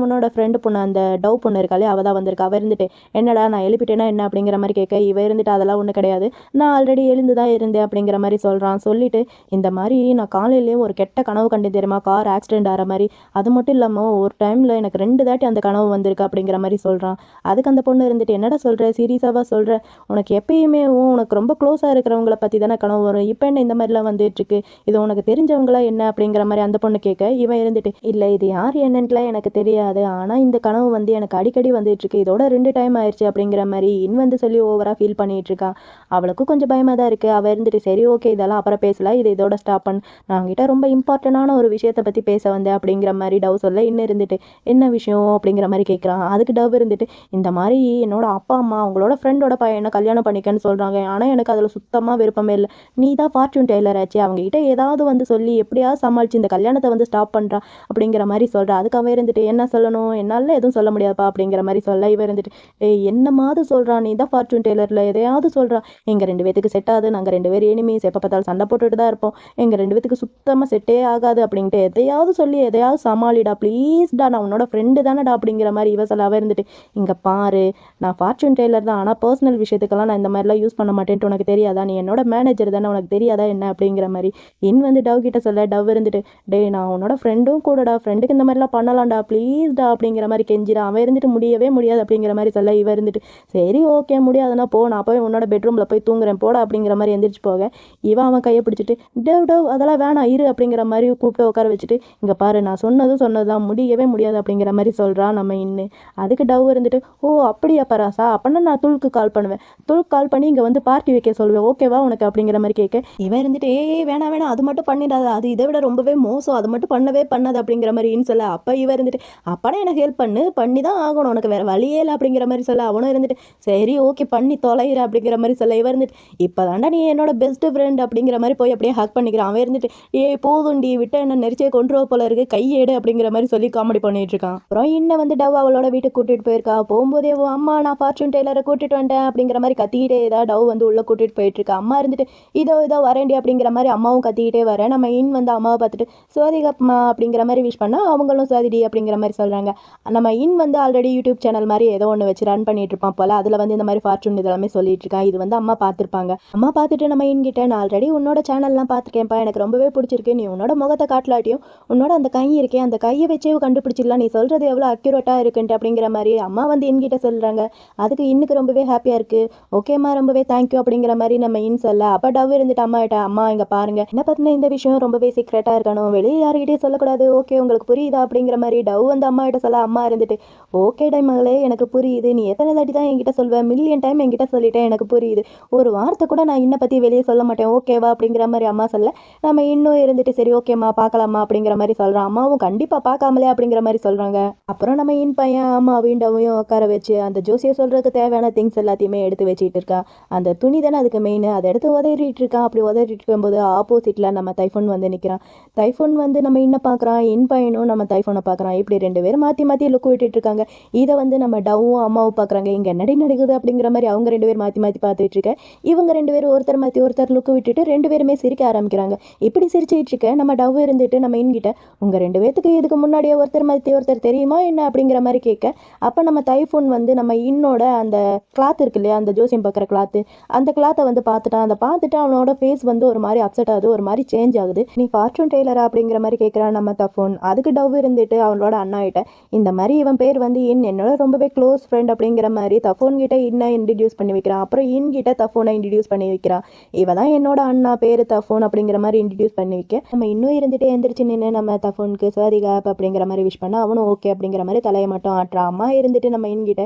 இவனோட ஃப்ரெண்டு பொண்ணு அந்த டவ் பொண்ணு இருக்காளே அவள் தான் வந்திருக்கா. அவள் இருந்துட்டு என்னடா நான் எழுப்பிட்டேனா என்ன? அப்படிங்கிற மாதிரி கேட்க இவ இருந்துட்டு அதெல்லாம் ஒன்றும் கிடையாது. நான் ஆல்ரெடி எழுந்து தான் இருந்தேன் அப்படிங்கிற மாதிரி சொல்கிறான் சொல்லிட்டு இந்த மாதிரி நான் காலையிலேயே ஒரு கெட்ட கனவு கண்டு தெரியுமா? கார் ஆக்சிடென்ட் ஆகிற மாதிரி. அது மட்டும் இல்லாமல் ஒரு டைமில் எனக்கு ரெண்டு தாட்டி அந்த கனவு வந்திருக்கு அப்படிங்கிற மாதிரி சொல்கிறான் அதுக்கு அந்த பொண்ணு இருந்துட்டு என்னடா சொல்கிற சீரியஸாவாக சொல்கிற உனக்கு எப்பயுமே உனக்கு ரொம்ப க்ளோஸாக இருக்கிறவங்கள பற்றி தானே கனவு வரும். இப்போ என்ன இந்த மாதிரிலாம் வந்துட்டுருக்கு இது உனக்கு தெரிஞ்சவங்களா என்ன? அப்படிங்கிற மாதிரி அந்த பொண்ணு கேட்க இவன் இருந்துட்டு இல்லை இது யார் என்னன்ட்டுலாம் எனக்கு தெரியாது. ஆனால் இந்த கனவு வந்து எனக்கு அடிக்கடி வந்துட்டுருக்கு இதோட ரெண்டு டைம் ஆயிடுச்சு அப்படிங்கிற மாதிரி இன் வந்து சொல்லி ஓவராக ஃபீல் பண்ணிகிட்ருக்கா அவளுக்கும் கொஞ்சம் பயமாக தான் இருக்குது அவள் இருந்துட்டு சரி ஓகே இதெல்லாம் அப்புறம் பேசலாம். இது இதோட ஸ்டாப் பண்ணு. நான் கிட்ட ரொம்ப இம்பார்ட்டண்டான ஒரு விஷயத்தை பற்றி பேச வந்தேன். அப்படிங்கிற மாதிரி டவ் சொல்ல இன்னும் இருந்துட்டு என்ன விஷயம்? அப்படிங்கிற மாதிரி கேட்குறான் அதுக்கு டவ் இருந்துட்டு இந்த மாதிரி என்னோட அப்பா அம்மா அவங்களோட ஃப்ரெண்டோட பையனை கல்யாணம் பண்ணிக்கன்னு சொல்கிறாங்க ஆனால் எனக்கு அதில் சுத்தமாக விருப்பமே இல்லை. நீ தான் ஃபார்ச்சூன் டெய்லர் ஆச்சு. அவங்ககிட்ட ஏதாவது வந்து சொல்லி எப்படியாவது சமாளிச்சு இந்த கல்யாணத்தை வந்து ஸ்டாப் பண்ணுறான் அப்படிங்கிற மாதிரி சொல்கிறா அதுக்கு அவன் இருந்துட்டு என்ன சொல்லணும் என்னால் எதுவும் சொல்ல முடியாதுப்பா அப்படிங்கிற மாதிரி சொல்ல இவர் இருந்துட்டு ஏய் என்னமாவது சொல்கிறான் நீ தான் ஃபார்ச்சூன் டெய்லரில் எதையாவது சொல்கிறான் எங்கள் ரெண்டு பேத்துக்கு செட் ஆகுது. நாங்கள் ரெண்டு பேரும் எனிமீஸ் எப்போ பார்த்தாலும் சண்டை போட்டுட்டு தான் இருப்போம். எங்கள் ரெண்டு பேத்துக்கு சுத்தமாக செட்டே ஆகாது அப்படின்ட்டு எதையாவது சொல்லி எதையாவது சமாளிடா ப்ளீஸ்டா நான் உன்னோட ஃப்ரெண்டு தானடா அப்படிங்கிற மாதிரி இவ சொல்லாவே இருந்துட்டு இங்கே பாரு நான் ஃபார்ச்சூன் டெய்லர் தான். ஆனால் பர்சனல் விஷயத்துக்கெல்லாம் நான் இந்த மாதிரிலாம் யூஸ் பண்ண மாட்டேன்ட்டு உனக்கு தெரியாதா? நீ என்னோட மேனேஜர் தானே உனக்கு தெரியாதா என்ன? அப்படிங்கிற மாதிரி இன் வந்து டவ் கிட்ட சொல்ல டவ் இருந்துட்டு டேய் நான் உன்னோட ஃப்ரெண்டும் கூடடா. ஃப்ரெண்டுக்கு இந்த மாதிரிலாம் பண்ணலாம்டா. ப்ளீஸ் இருந்துட்டா அப்படிங்கிற மாதிரி கெஞ்சிடான் அவன் இருந்துட்டு முடியவே முடியாது அப்படிங்கிற மாதிரி சொல்ல இவ இருந்துட்டு. சரி ஓகே முடியாதுன்னா போ நான் போய் உன்னோட பெட்ரூமில் போய் தூங்குறேன். போடா அப்படிங்கிற மாதிரி எந்திரிச்சு போக. இவன் அவன் கையை பிடிச்சிட்டு டவ் டவ் அதெல்லாம் வேணாம் இரு அப்படிங்கிற மாதிரி கூப்பிட்டு உட்கார வச்சுட்டு இங்கே பாரு நான் சொன்னதும் சொன்னதுதான் முடியவே முடியாது அப்படிங்கிற மாதிரி சொல்கிறான் நம்ம இன்னு. அதுக்கு டவ் இருந்துட்டு ஓ அப்படியா பராசா அப்படின்னா நான் துளுக்கு கால் பண்ணுவேன். துளுக்கு கால் பண்ணி இங்கே வந்து பார்ட்டி வைக்க சொல்லுவேன். ஓகேவா உனக்கு? அப்படிங்கிற மாதிரி கேட்க. இவன் இருந்துட்டு ஏ வேணாம் வேணாம் அது மட்டும் பண்ணிடாத. அது இதை விட ரொம்பவே மோசம். அது மட்டும் பண்ணவே பண்ணாது அப்படிங்கிற மாதிரி இன்னு சொல்ல. அப்போ இவன் இருந்துட்டு ஆனால் எனக்கு ஹெல்ப் பண்ணு பண்ணி தான் ஆகணும். உனக்கு வேறு வழியே இல்லை அப்படிங்கிற மாதிரி சொல்ல அவனும் இருந்துட்டு சரி ஓகே பண்ணி தொலைகிற அப்படிங்கிற மாதிரி சொல்ல இவன் இருந்துட்டு இப்போ நீ என்னோட பெஸ்ட்டு ஃப்ரெண்ட் அப்படிங்கிற மாதிரி போய் அப்படியே ஹக் பண்ணிக்கிறான் அவன் இருந்துட்டு ஏய் போதுண்டி விட்ட என்ன நெரிச்சே கொண்டு போல இருக்கு. கையேடு அப்படிங்கிற மாதிரி சொல்லி காமெடி பண்ணிட்டு இருக்கான். அப்புறம் இன்னும் வந்து டவ் அவளோட வீட்டுக்கு கூட்டிட்டு போயிருக்கா. போகும்போதே "ஓ, அம்மா நான் ஃபார்ச்சூன் டெய்லரை கூட்டிட்டு வந்துட்டேன் அப்படிங்கிற மாதிரி கத்திக்கிட்டே ஏதாவது டவ் வந்து உள்ள கூட்டிட்டு போயிட்டு இருக்கா. அம்மா இருந்துட்டு இதோ இதோ வரேன்டி அப்படிங்கிற மாதிரி அம்மாவும் கத்திக்கிட்டே வரேன் நம்ம இன் வந்து அம்மாவை பார்த்துட்டு சுவாதிகம்மா அப்படிங்கிற மாதிரி விஷ் பண்ணா அவங்களும் சோதிடி அப்படிங்கிற மாதிரி சொல்றாங்க. நம்ம இன் வந்து ஆல்ரெடி யூடியூப் சேனல் மாதிரி ஏதோ ஒன்று வச்சு ரன் பண்ணிட்டு இருப்பான் போல அதில் வந்து இந்த மாதிரி ஃபார்ச்சூன் இதெல்லாமே சொல்லிட்டு இருக்கான். இது வந்து அம்மா பார்த்துருப்பாங்க. அம்மா பார்த்துட்டு நம்ம இன்கிட்ட நான் ஆல்ரெடி உன்னோட சேனல்லாம் பார்த்துருக்கேன்ப்பா. எனக்கு ரொம்பவே பிடிச்சிருக்கு. நீ உன்னோட முகத்தை காட்டலாட்டியும் உன்னோட அந்த கை இருக்கே அந்த கையை வச்சே கண்டுபிடிச்சிடலாம். நீ சொல்றது எவ்வளோ அக்யூரேட்டாக இருக்குன்ட்டு அப்படிங்கிற மாதிரி அம்மா வந்து இன்கிட்ட சொல்றாங்க. அதுக்கு இன்னுக்கு ரொம்பவே ஹாப்பியாக இருக்கு. ஓகேம்மா ரொம்பவே தேங்க்யூ அப்படிங்கிற மாதிரி நம்ம இன் சொல்ல அப்போ டவ் இருந்துட்டு அம்மா கிட்ட அம்மா இங்கே பாருங்க. என்ன பத்தின இந்த விஷயம்? ரொம்பவே சீக்ரெட்டாக இருக்கணும். வெளியே யார்கிட்டயும் சொல்லக்கூடாது. ஓகே உங்களுக்கு புரியுதா? அப்படிங்கிற மாதிரி டவ் வந்து அம்மா கிட்ட சொல்ல அம்மா இருந்துட்டு ஓகே டைம் மகளே எனக்கு புரியுது. நீ எத்தனை தாட்டி தான் என்கிட்ட சொல்வேன் மில்லியன் டைம் என்கிட்ட சொல்லிட்டேன் எனக்கு புரியுது. ஒரு வார்த்தை கூட நான் இன்னை பற்றி வெளியே சொல்ல மாட்டேன். ஓகேவா அப்படிங்கிற மாதிரி அம்மா சொல்ல நம்ம இன்னும் இருந்துட்டு சரி ஓகேம்மா பார்க்கலாமா அப்படிங்கிற மாதிரி சொல்கிறான் அம்மாவும் கண்டிப்பாக பார்க்காமலே அப்படிங்கிற மாதிரி சொல்கிறாங்க அப்புறம் நம்ம இன் பையன் அம்மா வீண்டவையும் உட்கார வச்சு அந்த ஜோசியை சொல்கிறதுக்கு தேவையான திங்ஸ் எல்லாத்தையுமே எடுத்து வச்சுட்டு இருக்கான் அந்த துணி தானே அதுக்கு மெயின் அதை எடுத்து உதறிட்டு இருக்கான் அப்படி உதறிட்டு இருக்கும்போது ஆப்போசிட்டில் நம்ம தைஃபோன் வந்து நிற்கிறான் தைஃபோன் வந்து நம்ம இன்னும் பார்க்குறான் இன் பையனும் நம்ம தைஃபோனை பார்க்குறான் இப்படி ரெண்டு பேர் மாற்றி மாற்றி லுக் விட்டுட்டு இருக்காங்க. இதை வந்து நம்ம டவ்வும் அம்மாவும் பார்க்குறாங்க இங்கே என்னடி நடக்குது அப்படிங்கிற மாதிரி அவங்க ரெண்டு பேரும் மாற்றி மாற்றி பார்த்துட்டு இவங்க ரெண்டு பேரும் ஒருத்தர் மாற்றி ஒருத்தர் லுக்கு விட்டுட்டு ரெண்டு பேருமே சிரிக்க ஆரம்பிக்கிறாங்க. இப்படி சிரிச்சிட்டு இருக்க. நம்ம டவ் இருந்துட்டு நம்ம இன்கிட்ட உங்கள் ரெண்டு பேர்த்துக்கு இதுக்கு முன்னாடியே ஒருத்தர் மாற்றி ஒருத்தர் தெரியுமா என்ன? அப்படிங்கிற மாதிரி கேட்க. அப்போ நம்ம தைஃபோன் வந்து நம்ம இன்னோட அந்த கிளாத் இருக்கு இல்லையா? அந்த ஜோசியம் பார்க்குற கிளாத்து அந்த கிளாத்தை வந்து பார்த்துட்டான். அதை பார்த்துட்டு அவனோட ஃபேஸ் வந்து ஒரு மாதிரி அப்செட் ஆகுது. ஒரு மாதிரி சேஞ்ச் ஆகுது. நீ ஃபார்ச்சூன் டெய்லரா அப்படிங்கிற மாதிரி கேட்குறான் நம்ம தஃபோன். அதுக்கு டவ் இருந்துட்டு அவனோட அண்ணா கிட்ட இந்த மாதிரி இவன் பேர் வந்து இன் என்னோட ரொம்பவே க்ளோஸ் ஃப்ரெண்ட் அப்படிங்கிற மாதிரி தஃபோன் கிட்ட இன்னை இன்ட்ரடியூஸ் பண்ணி வைக்கிறான் அப்புறம் இன் கிட்ட தஃபோனை இன்ட்ரடியூஸ் பண்ணி வைக்கிறான் இவ தான் என்னோட அண்ணா பேர் தஃபோன் அப்படிங்கிற மாதிரி இன்ட்ரடியூஸ் பண்ணி வைக்க. நம்ம இன்னும் இருந்துட்டு எந்திரிச்சு நின்று நம்ம தஃபோனுக்கு சுவாதிகா அப்படிங்கிற மாதிரி விஷ் பண்ணா அவனும் ஓகே அப்படிங்கிற மாதிரி தலையை மட்டும் ஆட்டுறான் அம்மா இருந்துட்டு நம்ம இன்கிட்ட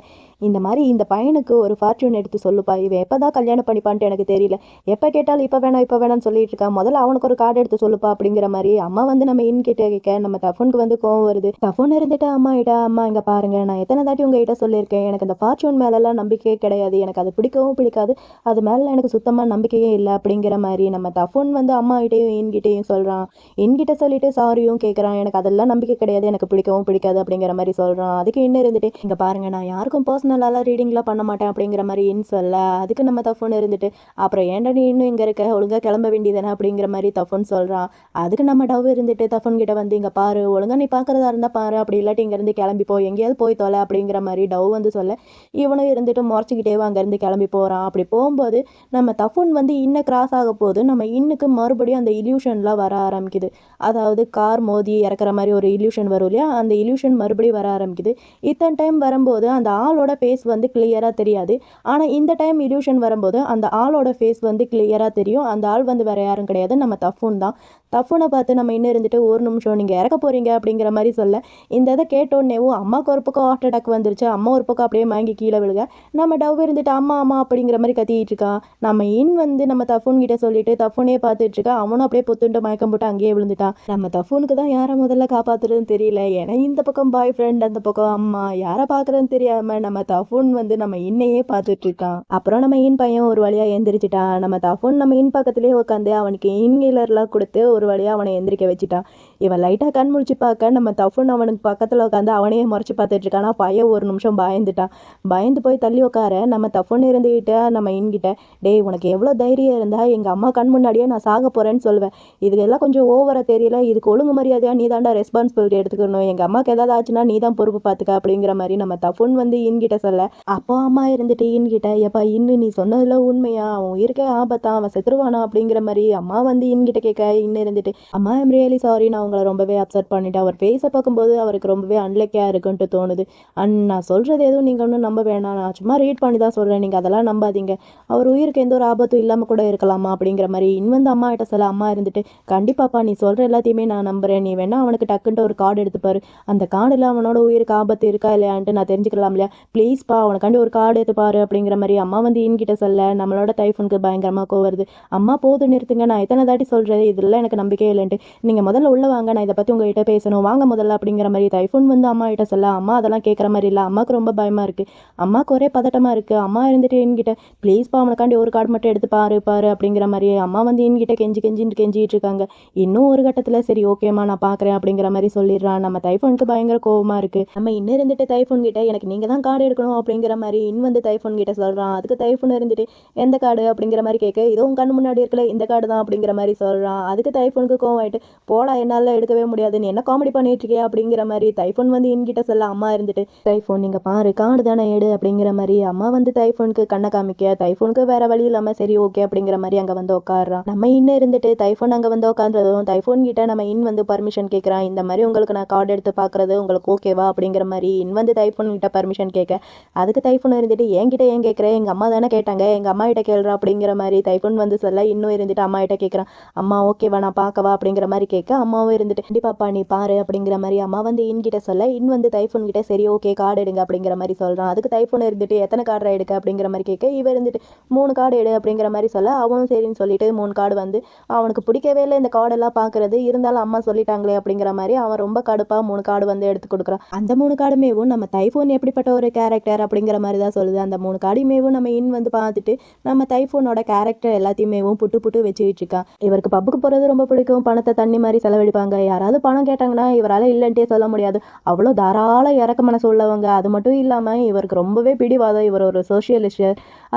இந்த மாதிரி இந்த பையனுக்கு ஒரு ஃபார்ச்சூன் எடுத்து சொல்லுப்பா. இவன் எப்போ தான் கல்யாணம் பண்ணிப்பான்ட்டு எனக்கு தெரியல. எப்போ கேட்டாலும் இப்போ வேணாம் இப்போ வேணாம்னு சொல்லிட்டு இருக்கான் முதல்ல அவனுக்கு ஒரு கார்டு எடுத்து சொல்லுப்பா அப்படிங்கிற மாதிரி அம்மா வந்து நம்ம இன் கிட்ட கேட்க நம்ம தஃபோனுக்கு வந்து கோவம் வருது. தஃபோன் இருந்துட்டு அம்மா கிட்ட அம்மா இங்கே பாருங்க. நான் எத்தனை தாட்டி உங்ககிட்ட சொல்லியிருக்கேன். எனக்கு அந்த ஃபார்ச்சூன் மேலெல்லாம் நம்பிக்கையே கிடையாது. எனக்கு அது பிடிக்கவும் பிடிக்காது. அது மேலே எனக்கு சுத்தமாக நம்பிக்கையே இல்லை அப்படிங்கிற மாதிரி நம்ம தஃபோன் வந்து அம்மா கிட்டேயும் சொல்கிறான் என்கிட்ட சொல்லிட்டு சாரியும் கேட்குறான் எனக்கு அதெல்லாம் நம்பிக்கை கிடையாது. எனக்கு பிடிக்கவும் பிடிக்காது அப்படிங்கிற மாதிரி சொல்கிறான் அதுக்கு இன்னும் இருந்துட்டு இங்கே பாருங்க நான் யாருக்கும் பர்சனலாலாம் ரீடிங்லாம் பண்ண மாட்டேன் அப்படிங்கிற மாதிரி இன் சொல்ல. அதுக்கு நம்ம தஃபோன் இருந்துட்டு அப்புறம் ஏன்டா நீ இன்னும் இங்கே இருக்க? ஒழுங்காக கிளம்ப வேண்டியதானே அப்படிங்கிற மாதிரி தஃபோன் சொல்கிறான் அதுக்கு நம்ம டவ் இருந்துட்டு தஃபோன் கிட்ட வந்து இங்கே பாரு ஒழுங்கா நீ பார்க்குறதா இருந்தால் பாரு அப்படி இல்லை இல்லாட்டி இங்கேருந்து கிளம்பி எங்கேயாவது போய் தொலை அப்படிங்கிற மாதிரி டவ் வந்து சொல்ல. இவனும் இருந்துட்டு முறைச்சிக்கிட்டேவா அங்கேருந்து கிளம்பி போகிறான் அப்படி போகும்போது நம்ம தஃபுன் வந்து இன்னும் கிராஸ் ஆக போது நம்ம இன்னுக்கு மறுபடியும் அந்த இல்யூஷன்லாம் வர ஆரம்பிக்குது. அதாவது கார் மோதி இறக்குற மாதிரி ஒரு இல்யூஷன் வரும் இல்லையா? அந்த இல்யூஷன் மறுபடியும் வர ஆரம்பிக்குது. இத்தனை டைம் வரும்போது அந்த ஆளோட ஃபேஸ் வந்து கிளியராக தெரியாது. ஆனால் இந்த டைம் இல்யூஷன் வரும்போது அந்த ஆளோட ஃபேஸ் வந்து கிளியராக தெரியும். அந்த ஆள் வந்து வேறு யாரும் கிடையாது. நம்ம தஃபூன் தான். தஃபூனை பார்த்து நம்ம இன்னும் இருந்துட்டு ஒரு நிமிஷம் நீங்கள் இறக்க போகிறீங்க அப்படிங்கிற மாதிரி சொல்ல. இந்த இதை கேட்டோடனேவும் அம்மாவுக்கு ஒரு பக்கம் ஹார்ட் அட்டாக் வந்துருச்சு. அம்மா ஒரு பக்கம் அப்படியே வாங்கி கீழே விழுக. நம்ம டவ் இருந்துட்டு அம்மா அம்மா அப்படிங்கிற மாதிரி கத்திக்கிட்டு இருக்கான் நம்ம இன் வந்து நம்ம தஃபோன் கிட்ட சொல்லிட்டு தஃபூனே பார்த்துட்டு இருக்கா? அவனும் அப்படியே பொத்துண்டு மயக்கம் போட்டு அங்கேயே விழுந்துட்டான் நம்ம தஃபோனுக்கு தான் யாரை முதல்ல காப்பாத்துறதுன்னு தெரியல. ஏன்னா இந்த பக்கம் பாய் ஃப்ரெண்ட் அந்த பக்கம் அம்மா. யாரை பார்க்குறதுன்னு தெரியாம நம்ம தஃபோன் வந்து நம்ம இன்னையே பார்த்துட்டு இருக்கான் அப்புறம் நம்ம இன் பையன் ஒரு வழியா எந்திரிச்சிட்டான் நம்ம தஃபூன் நம்ம இன் பக்கத்துலேயே உட்காந்து அவனுக்கு இன்ஹேலர்லாம் கொடுத்து ஒரு வழியாக அவனை எந்திரிக்க வச்சுட்டான் இவன் லைட்டாக கண் முழிச்சு பார்க்க நம்ம தஃபூன் அவனுக்கு பக்கத்தில் உட்காந்து அவனையே முறைச்சி பார்த்துட்டு இருக்கான்? பையன் ஒரு நிமிஷம் பயந்துட்டான் பயந்து போய் தள்ளி உட்கார நம்ம தஃபூன் இருந்துகிட்ட நம்ம இன்கிட்ட டேய் உனக்கு எவ்வளோ தைரியம் இருந்தால் எங்கள் அம்மா கண் முன்னாடியே நான் சாக போகிறேன்னு சொல்லுவேன். இதுக்கெல்லாம் கொஞ்சம் ஓவராக தெரியல. இதுக்கு ஒழுங்கு மரியாதையாக நீ தாண்டா ரெஸ்பான்சிபிலிட்டி எடுத்துக்கணும். எங்கள் அம்மாக்கு ஏதாவது ஆச்சுன்னா நீ தான் பொறுப்பு பார்த்துக்க அப்படிங்கிற மாதிரி நம்ம தஃபுன் வந்து இன்கிட்ட சொல்ல அப்போ அம்மா இருந்துட்டு இன்கிட்ட எப்பா இன்னு நீ சொன்னதில் உண்மையா? அவன் உயிருக்கே ஆபத்தான். அவன் செத்துருவானா? அப்படிங்கிற மாதிரி அம்மா வந்து இன்கிட்ட கேட்க இன்னும் இருந்துட்டு அம்மா ஐம் ரியலி சாரி நான் உங்களை ரொம்பவே அப்செட் பண்ணிட்டேன். அவர் பேச பார்க்கும்போது அவருக்கு ரொம்பவே அன்லக்கியாக இருக்குன்ட்டு தோணுது. அண்ட் நான் சொல்கிறது எதுவும் நீங்கள் ஒன்றும் நம்ப வேணாம். நான் சும்மா ரீட் பண்ணி தான் சொல்கிறேன் நீங்கள் அதெல்லாம் நம்பாதீங்க. அவர் உயிருக்கு எந்த ஒரு ஆபத்தும் இல்லாமல் கூட இருக்கலாமா? அப்படிங்கிற மாதிரி இன்வந்து அம்மா கிட்ட சில அம்மா இருந்துட்டு கண்டிப்பாப்பா நீ சொல்கிற எல்லாத்தையுமே நான் நம்புகிறேன் நீ வேணா அவனுக்கு டக்குன்ட்டு ஒரு கார்டு எடுத்துப்பாரு அந்த கார்டில் அவனோட உயிருக்கு ஆபத்து இருக்கா இல்லையான்ட்டு நான் தெரிஞ்சுக்கலாம் இல்லையா? ப்ளீஸ்ப்பா அவனுக்காண்டி ஒரு கார்டு எடுத்துப்பாரு அப்படிங்கிற மாதிரி அம்மா வந்து இன்கிட்ட சொல்ல நம்மளோட டைஃபனுக்கு பயங்கரமாக கோவருது அம்மா போதும் நிறுத்துங்க. நான் எத்தனை தாட்டி சொல்கிறேன் இதெல்லாம் எனக்கு நம்பிக்கை இல்லைன்ட்டு. நீங்கள் முதல்ல உள்ள வாங்க நான் இதை பற்றி உங்ககிட்ட பேசணும். வாங்க முதல்ல அப்படிங்கிற மாதிரி டைஃபோன் வந்து அம்மா கிட்ட சொல்ல அம்மா அதெல்லாம் கேட்குற மாதிரி இல்லை. அம்மாவுக்கு ரொம்ப பயமாக இருக்குது அம்மாவுக்கு ஒரே பதட்டமாக இருக்குது அம்மா இருந்துட்டு என்கிட்ட ப்ளீஸ்ப்பா அவனுக்காண்டி ஒரு கார்டு மட்டும் எடுத்து பாரு பாரு அப்படிங்கிற மாதிரி அம்மா வந்து என்கிட்ட கெஞ்சி கெஞ்சின்னு கெஞ்சிட்டு இருக்காங்க. இன்னும் ஒரு கட்டத்தில் சரி ஓகேம்மா நான் பார்க்குறேன் அப்படிங்கிற மாதிரி சொல்லிடுறான். நம்ம டைஃபோனுக்கு பயங்கர கோவமாக இருக்குது நம்ம இன்னும் இருந்துட்டு டைஃபோன் கிட்ட எனக்கு நீங்கள் தான் கார்டு எடுக்கணும் அப்படிங்கிற மாதிரி இன் வந்து டைஃபோன் கிட்ட சொல்கிறான் அதுக்கு டைஃபோன் இருந்துட்டு எந்த கார்டு அப்படிங்கிற மாதிரி கேட்க இதுவும் கண்ணு முன்னாடி இருக்கல இந்த கார்டு தான் அப்படிங்கிற மாதிரி சொல்கிறான் அதுக்கு டைஃபோனுக்கு கோவம் ஆயிட்டு போடா என்னால் எடுக்கவே முடியாது. நீ என்ன காமெடி பண்ணிட்டு இருக்கியா அப்படிங்கிற மாதிரி டைஃபோன் வந்து என்கிட்ட சொல்ல அம்மா இருந்துட்டு டைஃபோன் நீங்கள் பாரு காடு தானே எடு அப்படிங்கிற மாதிரி அம்மா வந்து டைஃபோனுக்கு கண்ணை காமிக்க டைஃபோனுக்கு வேற வழி இல்லாமல் சரி ஓகே அப்படிங்கிற மாதிரி அங்கே வந்து உட்காடுறான் நம்ம இன்னும் இருந்துட்டு டைஃபோன் அங்கே வந்து உட்காந்துறதும் டைஃபோன் கிட்ட நம்ம இன் வந்து பர்மிஷன் கேட்குறான் இந்த மாதிரி உங்களுக்கு நான் கார்டு எடுத்து பார்க்குறது உங்களுக்கு ஓகேவா அப்படிங்கிற மாதிரி இன் வந்து டைஃபோன் கிட்ட பர்மிஷன் கேட்க அதுக்கு டைஃபோன் இருந்துட்டு என்கிட்ட ஏன் கேட்குறேன் எங்கள் அம்மா தானே கேட்டாங்க. எங்கள் அம்மா கிட்ட கேள்றா அப்படிங்கிற மாதிரி டைஃபோன் வந்து சொல்ல இன்னும் இருந்துட்டு அம்மா கிட்ட கேட்குறான் அம்மா ஓகேவா நான் பார்க்கவா அப்படிங்கிற மாதிரி கேட்க அம்மாவும் இருந்துட்டு கண்டிப்பாப்பா நீ பாரு அப்படிங்கிற மாதிரி அம்மா வந்து இன்கிட்ட சொல்ல இன் வந்து தைஃபோன் கிட்ட சரி ஓகே கார்டு எடுங்க அப்படிங்கிற மாதிரி சொல்கிறான் அதுக்கு தைஃபோன் இருந்துட்டு எத்தனை கார்டு எடுக்க? அப்படிங்கிற மாதிரி கேட்க இவ இருந்துட்டு மூணு கார்டு எடு அப்படிங்கிற மாதிரி சொல்ல அவனும் சரின்னு சொல்லிட்டு மூணு கார்டு வந்து அவனுக்கு பிடிக்கவே இல்லை இந்த கார்டெல்லாம் பார்க்குறது இருந்தாலும் அம்மா சொல்லிட்டாங்களே அப்படிங்கிற மாதிரி அவன் ரொம்ப கடுப்பாக மூணு கார்டு வந்து எடுத்து கொடுக்குறான். அந்த மூணு கார்டுமேவும் நம்ம தைஃபோன் எப்படிப்பட்ட ஒரு கேரக்டர் அப்படிங்கிற மாதிரி தான் சொல்லுது. அந்த மூணு கார்டுமேவும் நம்ம இன் வந்து பார்த்துட்டு நம்ம தைஃபோனோட கேரக்டர் எல்லாத்தையுமேவும் புட்டு புட்டு வச்சுக்கிட்டு இருக்கான். இவருக்கு பப்புக்கு போகிறது ரொம்ப பிடிக்கும். பணத்தை தண்ணி மாதிரி செலவழிப்பாங்க. யாராவது பணம் கேட்டாங்கன்னா இவரால் இல்லைன்ட்டே சொல்ல முடியாது. அவ்வளோ தாராள இறக்க மனசு உள்ளவங்க. அது மட்டும் இல்லாமல் இவருக்கு ரொம்பவே பிடிவாதம் இவர் ஒரு சோஷியலிஸ்ட்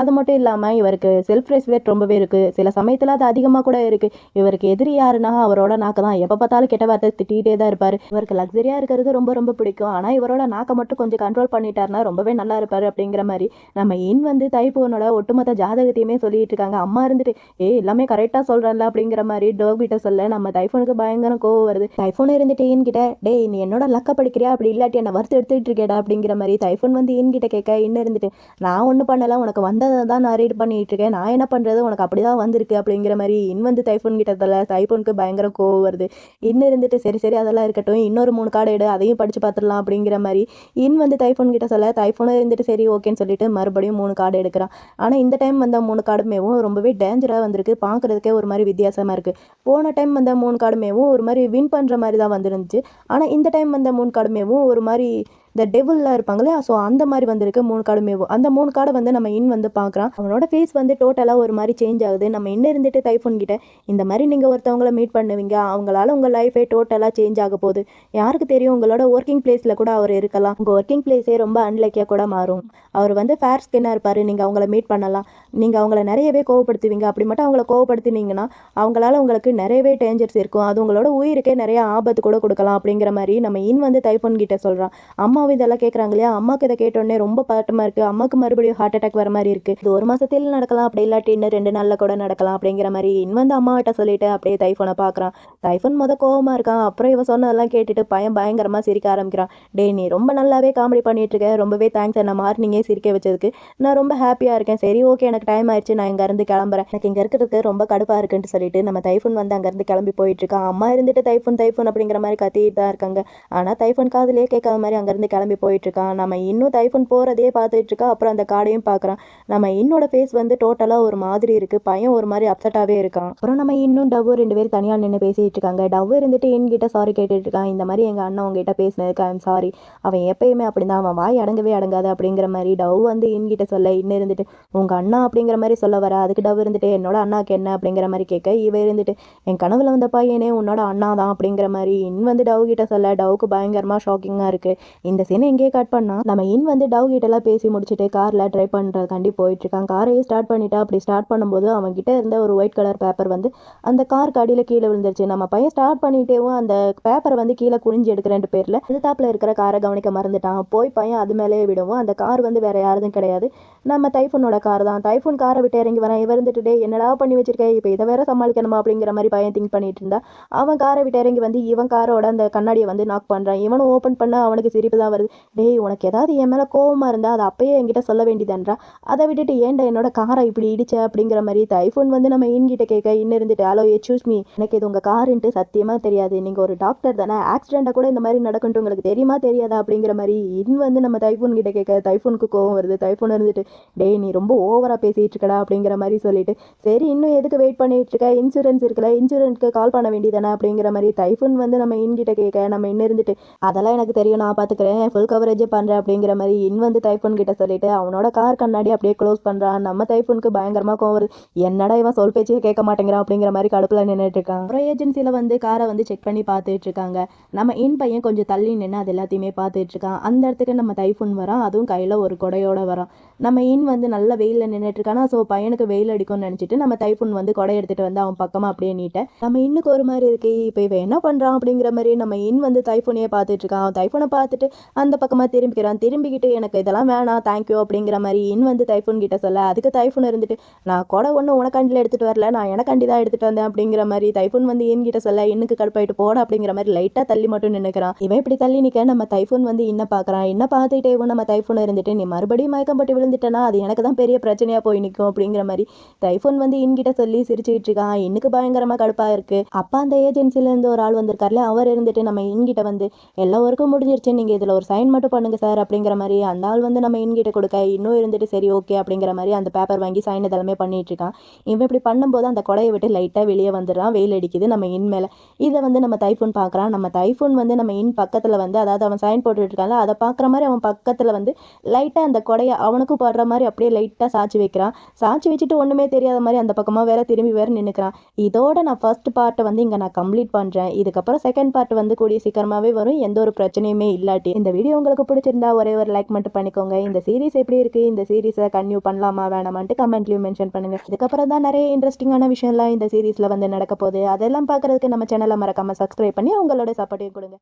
அது மட்டும் இல்லாமல் இவருக்கு செல்ஃப் ரெஸ்பெக்ட் ரொம்பவே இருக்குது சில சமயத்தில் அது அதிகமாக கூட இருக்குது இவருக்கு எதிரி யாருன்னா அவரோட நாக்கு தான். எப்போ பார்த்தாலும் கெட்ட வார்த்தை திட்டிகிட்டே தான் இருப்பார். இவருக்கு லக்ஸரியாக இருக்கிறது ரொம்ப ரொம்ப பிடிக்கும். ஆனால் இவரோட நாக்கை மட்டும் கொஞ்சம் கண்ட்ரோல் பண்ணிட்டாருன்னா ரொம்பவே நல்லா இருப்பார் அப்படிங்கிற மாதிரி. நம்ம இன் வந்து தைப்பூனோட ஒட்டுமொத்த ஜாதகத்தையுமே சொல்லிட்டு இருக்காங்க. அம்மா இருந்துட்டு ஏ எல்லாமே கரெக்டாக சொல்கிறேன்ல அப்படிங்கிற மாதிரி டோக் கிட்ட சொல்ல நம்ம டைஃபோனுக்கு பயங்கர கோவம் வருது. டைஃபோன் இருந்துட்டு என்கிட்ட டே டேய் நீ என்னோட லக்க படிக்கிறியா? அப்படி இல்லாட்டி என்ன வறுத்து எடுத்துட்டு இருக்கேடா அப்படிங்கிற மாதிரி டைஃபோன் வந்து என்கிட்ட கேட்க இன்னும் இருந்துட்டு நான் ஒன்றும் பண்ணல உனக்கு வந்ததை தான் நான் ரீட் பண்ணிட்டு இருக்கேன். நான் என்ன பண்ணுறது உனக்கு அப்படி தான் வந்திருக்கு அப்படிங்கிற மாதிரி இன் வந்து டைஃபோன் கிட்ட தல டைஃபோனுக்கு பயங்கர கோவம் வருது. இன்னும் இருந்துட்டு? சரி சரி அதெல்லாம் இருக்கட்டும். இன்னொரு மூணு கார்டு எடு அதையும் படிச்சு பார்த்துடலாம் அப்படிங்கிற மாதிரி இன் வந்து டைஃபோன் கிட்ட சொல்ல டைஃபோனும் இருந்துட்டு சரி ஓகேன்னு சொல்லிட்டு மறுபடியும் மூணு கார்டு எடுக்கிறான். ஆனால் இந்த டைம் வந்த மூணு கார்டுமேவும் ரொம்பவே டேஞ்சராக வந்திருக்கு. பார்க்குறதுக்கே ஒரு மாதிரி வித்தியாசமாக இருக்குது போன டைம் வந்த மூணு கார்டுமேவும் ஒரு மாதிரி வின் பண்ணுற மாதிரி தான் வந்துருந்துச்சு. ஆனால் இந்த டைம் வந்த மூணு கார்டுமேவும் ஒரு மாதிரி இந்த டெவில்லாம் இருப்பாங்களே ஸோ அந்த மாதிரி வந்திருக்கு மூணு கார்டுமேவும் அந்த மூணு கார்டை வந்து நம்ம இன் வந்து பார்க்குறான். அவனோட ஃபேஸ் வந்து டோட்டலாக ஒரு மாதிரி சேஞ்ச் ஆகுது. நம்ம இன்னும் இருந்துட்டு டைஃபோன் கிட்ட இந்த மாதிரி நீங்கள் ஒருத்தவங்கள மீட் பண்ணுவீங்க அவங்களால உங்கள் லைஃபே டோட்டலாக சேஞ்ச் ஆக போகுது. யாருக்கு தெரியும் உங்களோட ஒர்க்கிங் பிளேஸில் கூட அவர் இருக்கலாம். உங்கள் ஒர்க்கிங் பிளேஸே ரொம்ப அன்லைக்கியாக கூட மாறும். அவர் வந்து ஃபேர் ஸ்கின்னாக இருப்பார் நீங்கள் அவங்கள மீட் பண்ணலாம். நீங்கள் அவங்கள நிறையவே கோவப்படுத்துவீங்க. அப்படி மட்டும் அவங்கள கோவப்படுத்தினீங்கன்னா அவங்களால உங்களுக்கு நிறையவே டேஞ்சர்ஸ் இருக்கும். அது உங்களோட உயிருக்கே நிறைய ஆபத்து கூட கொடுக்கலாம் அப்படிங்கிற மாதிரி நம்ம இன் வந்து தைஃபோன் கிட்ட சொல்கிறான் அம்மா அம்மாவும் இதெல்லாம் கேட்குறாங்க இல்லையா அம்மாவுக்கு இதை கேட்டோடனே ரொம்ப பதட்டமாக இருக்குது அம்மாவுக்கு மறுபடியும் ஹார்ட் அட்டாக் வர மாதிரி இருக்குது இது ஒரு மாதத்தில் நடக்கலாம் அப்படி இல்லாட்டி இன்னும் ரெண்டு நாளில் கூட நடக்கலாம் அப்படிங்கிற மாதிரி இன் வந்து அம்மாவிட்ட சொல்லிட்டு அப்படியே தைஃபோனை பார்க்குறான். தைஃபோன் மொதல் கோவமாக இருக்கான். அப்புறம் இவன் சொன்னதெல்லாம் கேட்டுட்டு பையன் பயங்கரமாக சிரிக்க ஆரம்பிக்கிறான். டே நீ ரொம்ப நல்லாவே காமெடி பண்ணிட்டு இருக்க. ரொம்பவே தேங்க்ஸ் என்ன மார்னிங்கே சிரிக்க வச்சதுக்கு. நான் ரொம்ப ஹாப்பியாக இருக்கேன். சரி ஓகே எனக்கு டைம் ஆயிடுச்சு. நான் இங்கேருந்து கிளம்புறேன். எனக்கு இங்கே இருக்கிறதுக்கு ரொம்ப கடுப்பாக இருக்குன்னு சொல்லிட்டு நம்ம தைஃபோன் வந்து அங்கேருந்து கிளம்பி போயிட்டு இருக்கான். அம்மா இருந்துட்டு தைஃபோன் தைஃபோன் அப்படிங்கிற மாதிரி கத்திட்டு தான் இருக்காங்க. ஆனால் தைஃபோன் காதலே கேட்காத மாதிரி அங்கேருந்து கிளம்பி போயிட்டுருக்கான். நம்ம இன்னும் தைஃபோன் போகிறதே பார்த்துட்ருக்கா அப்புறம் அந்த காடையும் பார்க்குறான். நம்ம இன்னோட ஃபேஸ் வந்து டோட்டலாக ஒரு மாதிரி இருக்குது பையன் ஒரு மாதிரி அப்செட்டாகவே இருக்கான். அப்புறம் நம்ம இன்னும் டவ்வு ரெண்டு பேரும் தனியாக நின்று பேசிகிட்டு இருக்காங்க டவ்வு இருந்துட்டு என்கிட்ட சாரி கேட்டுட்டு இருக்கான் இந்த மாதிரி எங்கள் அண்ணன் உங்ககிட்ட பேசினதுக்கு ஐம் சாரி அவன் எப்பயுமே அப்படிதான். அவன் வாய் அடங்கவே அடங்காது அப்படிங்கிற மாதிரி டவ் வந்து என்கிட்ட சொல்ல இன்னும் இருந்துட்டு உங்கள் அண்ணா அப்படிங்கிற மாதிரி சொல்ல வர. அதுக்கு டவ் இருந்துட்டு என்னோட அண்ணாக்கு என்ன? அப்படிங்கிற மாதிரி கேட்க இவ இருந்துட்டு என் கனவுல வந்த பையனே உன்னோட அண்ணா தான் அப்படிங்கிற மாதிரி இன் வந்து டவ் கிட்ட சொல்ல டவுக்கு பயங்கரமாக ஷாக்கிங்காக இருக்குது இந்த சீனை எங்கேயே கட் பண்ணா நம்ம இன் வந்து டவ் கிட்ட எல்லாம் பேசி முடிச்சுட்டு கார்ல ட்ரை பண்றதுக்காண்டி போயிட்டு இருக்கான் காரையே ஸ்டார்ட் பண்ணிட்டா அப்படி ஸ்டார்ட் பண்ணும்போது அவங்ககிட்ட கிட்ட இருந்த ஒரு ஒயிட் கலர் பேப்பர் வந்து அந்த காருக்கு அடியில கீழே விழுந்துருச்சு. நம்ம பையன் ஸ்டார்ட் பண்ணிட்டேவும் அந்த பேப்பரை வந்து கீழே குனிஞ்சு எடுக்கிறேன் பேர்ல எதிர்த்தாப்புல இருக்கிற காரை கவனிக்க மறந்துட்டான். போய் பையன் அது மேலேயே விடுவோம் அந்த கார் வந்து வேற யாரும் கிடையாது. நம்ம டைஃபோனோட கார் தான். டைஃபோன் காரை விட்டு இறங்கி வரேன். இவர் இருந்துட்டு என்னடா பண்ணி வச்சிருக்கேன் இப்போ இதை வேற சமாளிக்கணுமா? அப்படிங்கிற மாதிரி பையன் திங்க் பண்ணிட்டு இருந்தா அவன் காரை விட்டு இறங்கி வந்து இவன் காரோட அந்த கண்ணாடியை வந்து நாக் பண்றான். இவனும் ஓப்பன் பண்ண அவனுக்கு சிரிப்பு தான் வருது. டேய் உனக்கு ஏதாவது என் மேலே கோவமாக இருந்தால் அதை அப்பயே என்கிட்ட சொல்ல வேண்டியதுன்றா? அதை விட்டுட்டு ஏன்டா என்னோட காரை இப்படி இடிச்ச? அப்படிங்கிற மாதிரி டைஃபோன் வந்து நம்ம இன்கிட்ட கேட்க இன்னும் இருந்துட்டு ஹலோ எச்சூஸ் மீ எனக்கு இது உங்கள் காருன்ட்டு சத்தியமாக தெரியாது. நீங்கள் ஒரு டாக்டர் தானே. ஆக்சிடெண்ட்டை கூட இந்த மாதிரி நடக்கும்ட்டு உங்களுக்கு தெரியுமா தெரியாதா? அப்படிங்கிற மாதிரி இன் வந்து நம்ம டைஃபோன் கிட்ட கேட்க டைஃபோனுக்கு கோவம் வருது. டைஃபோன் இருந்துட்டு டேய் நீ ரொம்ப ஓவராக பேசிகிட்டு இருக்கடா அப்படிங்கிற மாதிரி சொல்லிட்டு சரி இன்னும் எதுக்கு வெயிட் பண்ணிட்டு இருக்க? இன்சூரன்ஸ் இருக்குல்ல இன்சூரன்ஸ்க்கு கால் பண்ண வேண்டியதானே அப்படிங்கிற மாதிரி டைஃபோன் வந்து நம்ம இன்கிட்ட கேட்க நம்ம இன்னும் இருந்துட்டு அதெல்லாம் எனக்கு தெரியும். நான் பார்த்துக்கிறேன் ஃபுல் கவரேஜ் பண்ணுறேன் அப்படிங்கிற மாதிரி இன் வந்து டைஃபோன் கிட்ட சொல்லிட்டு அவனோட கார் கண்ணாடி அப்படியே க்ளோஸ் பண்ணுறான் நம்ம டைஃபோனுக்கு பயங்கரமாக கோவம் வருது. என்னடா இவன் சொல் பேச்சே கேட்க மாட்டேங்கிறான் அப்படிங்கிற மாதிரி கடுப்பில் நின்றுட்டு இருக்கான். அப்புறம் ஏஜென்சியில் வந்து காரை வந்து செக் பண்ணி பார்த்துட்டு இருக்காங்க. நம்ம இன் பையன் கொஞ்சம் தள்ளி நின்று அது எல்லாத்தையுமே பார்த்துட்டு இருக்கான். அந்த இடத்துக்கு நம்ம டைஃபோன் வரான். அதுவும் கையில் ஒரு கொடையோட வரான். நம்ம இன் வந்து நல்ல வெயிலில் நின்றுட்டுருக்கானா ஸோ பையனுக்கு வெயில் அடிக்கும்னு நினச்சிட்டு நம்ம டைஃபோன் வந்து கொடை எடுத்துகிட்டு வந்து அவன் பக்கமாக அப்படியே நீட்ட நம்ம இன்னுக்கு ஒரு மாதிரி இருக்கு இப்போ இவன் என்ன பண்ணுறான் அப்படிங்கிற மாதிரி நம்ம இன் வந்து தைஃபோனையே பார்த்துட்ருக்கான் அவன் தைஃபோனை பார்த்துட்டு அந்த பக்கமாக திரும்பிக்கிறான். திரும்பிக்கிட்டு எனக்கு இதெல்லாம் வேணாம் தேங்க்யூ அப்படிங்கிற மாதிரி இன் வந்து தைஃபோன் கிட்ட சொல்ல அதுக்கு தைஃபோன் இருந்துட்டு நான் கொடை ஒன்றும் உனக்காண்டியில் எடுத்துகிட்டு வரல நான் எனக்காண்டி தான் எடுத்துகிட்டு வந்தேன் அப்படிங்கிற மாதிரி தைஃபோன் வந்து இன் கிட்ட சொல்ல இன்னுக்கு கடுப்பாயிட்டு போட அப்படிங்கிற மாதிரி லைட்டாக தள்ளி மட்டும் நினைக்கிறான் இவன் இப்படி தள்ளி நிற்க நம்ம தைஃபோன் வந்து இன்ன பார்க்குறான் என்ன பார்த்துட்டே நம்ம தைஃபோன் இருந்துட்டு நீ மறுபடியும் மயக்கம் போட்டு விழுந்துட்டேன்னா அது எனக்கு தான் பெரிய பிரச்சனையாக போய் நிற்கும் அப்படிங்கிற மாதிரி டைஃபோன் வந்து இன்கிட்ட சொல்லி சிரிச்சுக்கிட்டு இருக்கான். இன்னுக்கு பயங்கரமாக கடுப்பாக இருக்குது அப்பா அந்த ஏஜென்சிலேருந்து ஒரு ஆள் வந்திருக்கார்ல அவர் இருந்துட்டு நம்ம இன்கிட்ட வந்து எல்லா ஒர்க்கும் முடிஞ்சிருச்சு நீங்கள் இதில் ஒரு சைன் மட்டும் பண்ணுங்கள் சார் அப்படிங்கிற மாதிரி அந்த ஆள் வந்து நம்ம இன்கிட்ட கொடுக்க இன்னும் இருந்துட்டு சரி ஓகே அப்படிங்கிற மாதிரி அந்த பேப்பர் வாங்கி சைன் இதெல்லாமே பண்ணிகிட்டு இருக்கான். இவன் இப்படி பண்ணும்போது அந்த கொடையை விட்டு லைட்டாக வெளியே வந்துடுறான் வெயில் அடிக்குது நம்ம இன் மேலே. இதை வந்து நம்ம தைஃபோன் பார்க்குறான். நம்ம தைஃபோன் வந்து நம்ம இன் பக்கத்தில் வந்து அதாவது அவன் சைன் போட்டுட்டு இருக்கான்ல அதை பார்க்குற மாதிரி அவன் பக்கத்தில் வந்து லைட்டாக அந்த கொடையை அவனுக்கும் மாதிரி அப்படியே லைட்டாக சாய்ச்சி வைக்கிறான். சாய்ச்சி வச்சுட்டு ஒன்றுமே தெரியாத மாதிரி அந்த பக்கமாக வேற திரும்பி வேற நின்றுக்கிறான் இதோட நான் ஃபர்ஸ்ட் பார்ட்டை வந்து இங்கே நான் கம்ப்ளீட் பண்ணுறேன் இதுக்கப்புறம் செகண்ட் பார்ட் வந்து கூடிய சீக்கிரமாகவே வரும். எந்த ஒரு பிரச்சனையுமே இல்லாட்டி. இந்த வீடியோ உங்களுக்கு பிடிச்சிருந்தா ஒரே ஒரு லைக் மட்டும் பண்ணிக்கோங்க. இந்த சீரிஸ் எப்படி இருக்குது இந்த சீரிஸை கன்யூ பண்ணலாமா வேணாமான்ட்டு கமெண்ட்லையும் மென்ஷன் பண்ணுங்க. இதுக்கப்புறம் தான் நிறைய இன்ட்ரெஸ்டிங்கான விஷயம்லாம் இந்த சீரிஸில் வந்து நடக்க போகுது. அதெல்லாம் பார்க்கறதுக்கு நம்ம சேனலை மறக்காமல் சப்ஸ்கிரைப் பண்ணி உங்களோட சப்போர்ட்டையும் கொடுங்க.